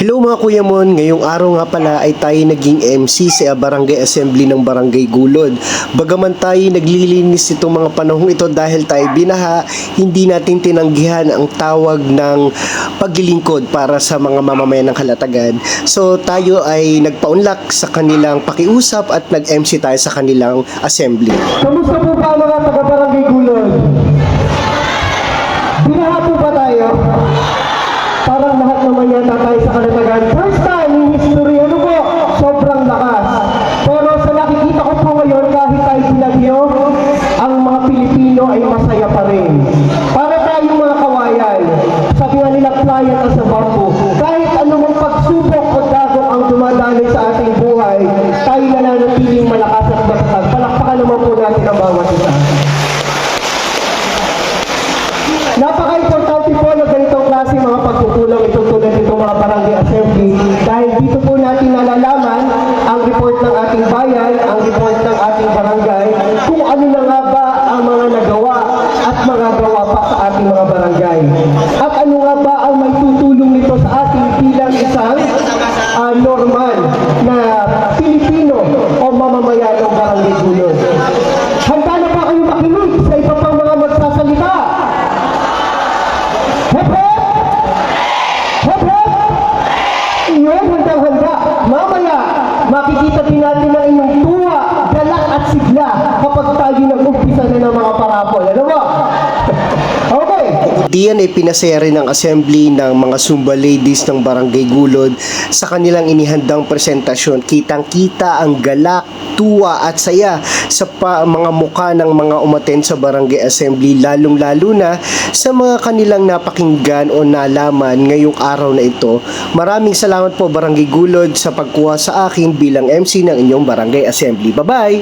Hello mga Kuya Mon, ngayong araw nga pala ay tayo naging MC sa Barangay Assembly ng Barangay Gulod. Bagaman tayo naglilinis itong mga panahong ito dahil tayo binaha, hindi natin tinanggihan ang tawag ng paglilingkod para sa mga mamamayan ng Kalatagan. So tayo ay nagpaunlak sa kanilang pakiusap at nag-MC tayo sa kanilang assembly. Kamusta po ba mga taga-barangay Gulod? Parang lahat naman yata tayo sa kalatagan. First time in history, ano po? Sobrang lakas. Pero sa nakikita ko po ngayon, kahit tayo binagyo, ang mga Pilipino ay masaya pa rin. Para tayong mga kawayan, sabi nga nila, pliant as a bamboo. Kahit anumang pagsubok o dagok ang dumadaloy sa ating buhay, tayo nananatiling malakas at matatag. Palakpakan naman po natin ang bawat isa. Napaka-importante pagkukulang itong tulad nitong mga barangay assembly dahil dito po natin nalalaman ang report ng ating bayan, ang report ng ating barangay, kung ano na nga ba ang mga nagawa at mga gawa pa sa ating mga barangay. At natin ang inyong Diyan ay pinasaya rin ang assembly ng mga Zumba ladies ng Barangay Gulod sa kanilang inihandang presentasyon. Kitang-kita ang galak, tuwa at saya sa pa, mga muka ng mga umaten sa Barangay Assembly lalong-lalo na sa mga kanilang napakinggan o nalaman ngayong araw na ito. Maraming salamat po Barangay Gulod sa pagkuha sa akin bilang MC ng inyong Barangay Assembly. Bye-bye!